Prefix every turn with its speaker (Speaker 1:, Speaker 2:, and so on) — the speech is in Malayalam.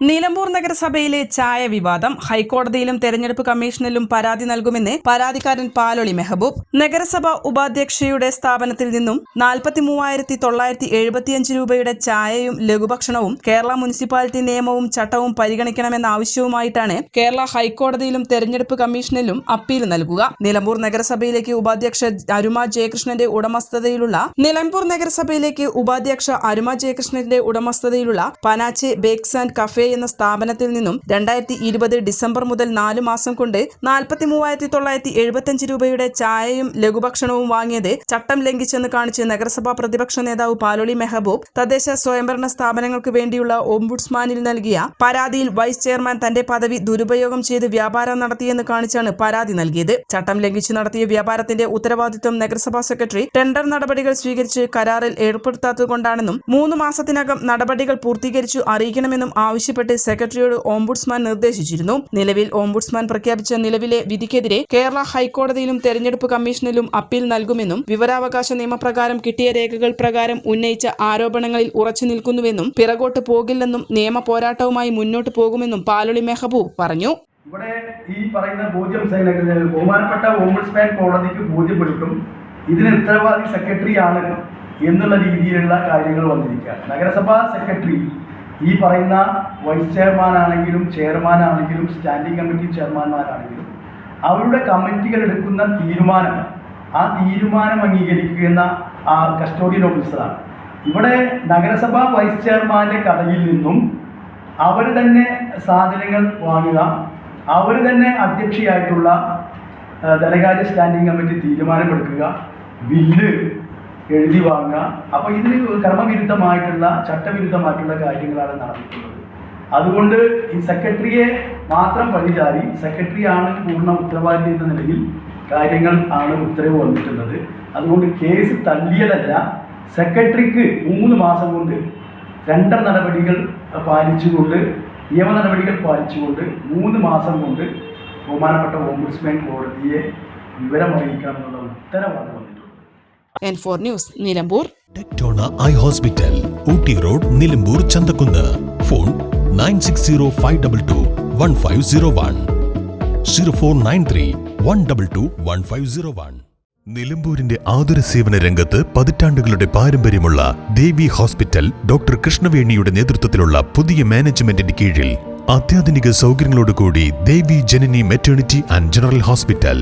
Speaker 1: Nilambur നഗരസഭയിലെ ചായ വിവാദം ഹൈക്കോടതിയിലും തെരഞ്ഞെടുപ്പ് കമ്മീഷനിലും പരാതി നൽകുമെന്ന് പരാതിക്കാരൻ പാലൊളി മെഹബൂബ്. നഗരസഭ ഉപാധ്യക്ഷയുടെ സ്ഥാപനത്തിൽ നിന്നും നാൽപ്പത്തി മൂവായിരത്തി തൊള്ളായിരത്തി എഴുപത്തിയഞ്ച് രൂപയുടെ ചായയും ലഘുഭക്ഷണവും കേരള മുനിസിപ്പാലിറ്റി നിയമവും ചട്ടവും പരിഗണിക്കണമെന്ന ആവശ്യവുമായിട്ടാണ് കേരള ഹൈക്കോടതിയിലും തെരഞ്ഞെടുപ്പ് കമ്മീഷനിലും അപ്പീൽ നൽകുക. നിലമ്പൂർ നഗരസഭയിലേക്ക് ഉപാധ്യക്ഷ അരുമ ജയകൃഷ്ണന്റെ ഉടമസ്ഥതയിലുള്ള നിലമ്പൂർ നഗരസഭയിലേക്ക് ഉപാധ്യക്ഷ അരുമ ജയകൃഷ്ണന്റെ ഉടമസ്ഥതയിലുള്ള പനാച്ചെ ബേക്സ് ആൻഡ് കഫേ എന്ന സ്ഥാപനത്തിൽ നിന്നും രണ്ടായിരത്തി ഇരുപത് ഡിസംബർ മുതൽ നാലു മാസം കൊണ്ട് നാൽപ്പത്തി മൂവായിരത്തി തൊള്ളായിരത്തി എഴുപത്തിയഞ്ച് രൂപയുടെ ചായയും ലഘുഭക്ഷണവും വാങ്ങിയത് ചട്ടം ലംഘിച്ചെന്ന് കാണിച്ച് നഗരസഭാ പ്രതിപക്ഷ നേതാവ് പാലോളി മെഹബൂബ് തദ്ദേശ സ്വയംഭരണ സ്ഥാപനങ്ങൾക്ക് വേണ്ടിയുള്ള ഓംബുഡ്സ്മാനിൽ നൽകിയ പരാതിയിൽ വൈസ് ചെയർമാൻ തന്റെ പദവി ദുരുപയോഗം ചെയ്ത് വ്യാപാരം നടത്തിയെന്ന് കാണിച്ചാണ് പരാതി നൽകിയത്. ചട്ടം ലംഘിച്ച് നടത്തിയ വ്യാപാരത്തിന്റെ ഉത്തരവാദിത്വം നഗരസഭാ സെക്രട്ടറി ടെൻഡർ നടപടികൾ സ്വീകരിച്ച് കരാറിൽ ഏർപ്പെടുത്താത്തതുകൊണ്ടാണെന്നും മൂന്ന് മാസത്തിനകം നടപടികൾ പൂർത്തീകരിച്ചു അറിയിക്കണമെന്നും ആവശ്യപ്പെട്ട് സെക്രട്ടറിയോട് ഓംബുഡ്സ്മാൻ നിർദ്ദേശിച്ചിരുന്നു. നിലവിൽ ഓംബുഡ്സ്മാൻ പ്രഖ്യാപിച്ച നിലവിലെ വിധിക്കെതിരെ കേരള ഹൈക്കോടതിയിലും തെരഞ്ഞെടുപ്പ് കമ്മീഷനിലും അപ്പീൽ നൽകുമെന്നും വിവരാവകാശ നിയമപ്രകാരം കിട്ടിയ രേഖകൾ പ്രകാരം ഉന്നയിച്ച ആരോപണങ്ങളിൽ ഉറച്ചു നിൽക്കുന്നുവെന്നും പിറകോട്ട് പോകില്ലെന്നും നിയമ പോരാട്ടവുമായി മുന്നോട്ട് പോകുമെന്നും പാലൊളി മെഹബൂബ് പറഞ്ഞു.
Speaker 2: ഇവിടെ ഈ പറയുന്ന ബോധ്യം ബഹുമാനപ്പെട്ട ഓംബുഡ്സ്മാൻ കോടതിക്ക് ബോധ്യപ്പെടുത്തും ഇതിന് ഉത്തരവാദി സെക്രട്ടറി ആണ് എന്നുള്ള രീതിയിലുള്ള കാര്യങ്ങൾ വന്നിരിക്കുകയാണ്. നഗരസഭാ സെക്രട്ടറി ഈ പറയുന്ന വൈസ് ചെയർമാൻ ആണെങ്കിലും ചെയർമാൻ ആണെങ്കിലും സ്റ്റാൻഡിംഗ് കമ്മിറ്റി ചെയർമാൻമാരാണെങ്കിലും അവരുടെ കമ്മിറ്റികൾ എടുക്കുന്ന തീരുമാനം ആ തീരുമാനം അംഗീകരിക്കുന്ന ആ കസ്റ്റോഡിയൻ ഓഫീസറാണ് ഇവിടെ നഗരസഭാ വൈസ് ചെയർമാന്റെ കടയിൽ നിന്നും അവർ തന്നെ സാധനങ്ങൾ വാങ്ങുക അവർ തന്നെ അധ്യക്ഷയായിട്ടുള്ള ധനകാര്യ സ്റ്റാൻഡിംഗ് കമ്മിറ്റി തീരുമാനമെടുക്കുക ബില്ല് എഴുതി വാങ്ങുക. അപ്പോൾ ഇതിന് ക്രമവിരുദ്ധമായിട്ടുള്ള ചട്ടവിരുദ്ധമായിട്ടുള്ള കാര്യങ്ങളാണ് നടന്നിട്ടുള്ളത്. അതുകൊണ്ട് ഈ സെക്രട്ടറിയെ മാത്രം പരിചാരി സെക്രട്ടറിയാണ് പൂർണ ഉത്തരവാദിത്വം എന്ന നിലയിൽ കാര്യങ്ങൾ ആണ് ഉത്തരവ് വന്നിട്ടുള്ളത്. അതുകൊണ്ട് കേസ് തള്ളിയതല്ല. സെക്രട്ടറിക്ക് മൂന്ന് മാസം കൊണ്ട് രണ്ട നടപടികൾ പാലിച്ചുകൊണ്ട് നിയമ നടപടികൾ പാലിച്ചുകൊണ്ട് മൂന്ന് മാസം കൊണ്ട് ബഹുമാനപ്പെട്ട ഓംബുഡ്സ്മാൻ കോടതിയെ വിവരമറിയിക്കാമെന്നുള്ള ഉത്തരവാണ് വന്നിട്ടുള്ളത്
Speaker 1: N four news Nilambur
Speaker 3: Tectona eye hospital Ooty road Nilambur Chanthakkunnu phone nine six zero five double two one five zero one zero four nine three one double two one five zero one നിലമ്പൂരിന്റെ ആതുര സേവന രംഗത്ത് പതിറ്റാണ്ടുകളുടെ പാരമ്പര്യമുള്ള ദേവി ഹോസ്പിറ്റൽ ഡോക്ടർ കൃഷ്ണവേണിയുടെ നേതൃത്വത്തിലുള്ള പുതിയ മാനേജ്മെന്റിന്റെ കീഴിൽ അത്യാധുനിക സൗകര്യങ്ങളോടുകൂടി Devi Janani maternity and general hospital.